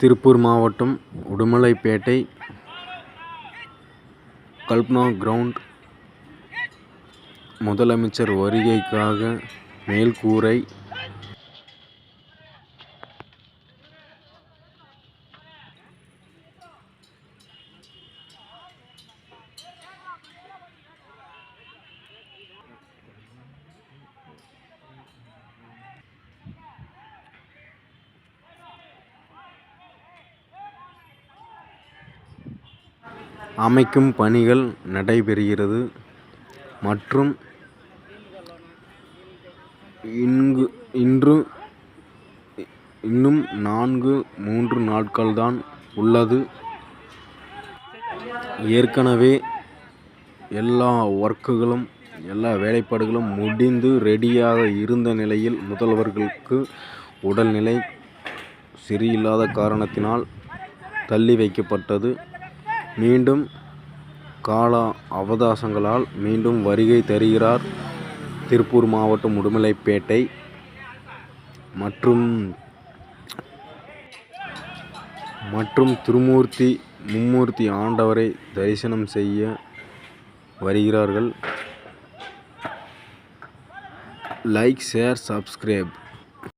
திருப்பூர் மாவட்டம் உடுமலைப்பேட்டை கல்பனா கிரவுண்ட். முதலமைச்சர் வருகைக்காக மேல்கூரை அமைக்கும் பணிகள் நடைபெறுகிறது. மற்றும் இங்கு இன்று இன்னும் நான்கு மூன்று நாட்கள்தான் உள்ளது. ஏற்கனவே எல்லா ஒர்க்குகளும் எல்லா வேலைப்பாடுகளும் முடிந்து ரெடியாக இருந்த நிலையில் முதல்வர்களுக்கு உடல்நிலை சரியில்லாத காரணத்தினால் தள்ளி வைக்கப்பட்டது. மீண்டும் கால அவகாசங்களால் மீண்டும் வருகை தருகிறார் திருப்பூர் மாவட்டம் உடுமலைப்பேட்டை மற்றும் மற்றும் திருமூர்த்தி மும்மூர்த்தி ஆண்டவரை தரிசனம் செய்ய வருகிறார்கள். Like share subscribe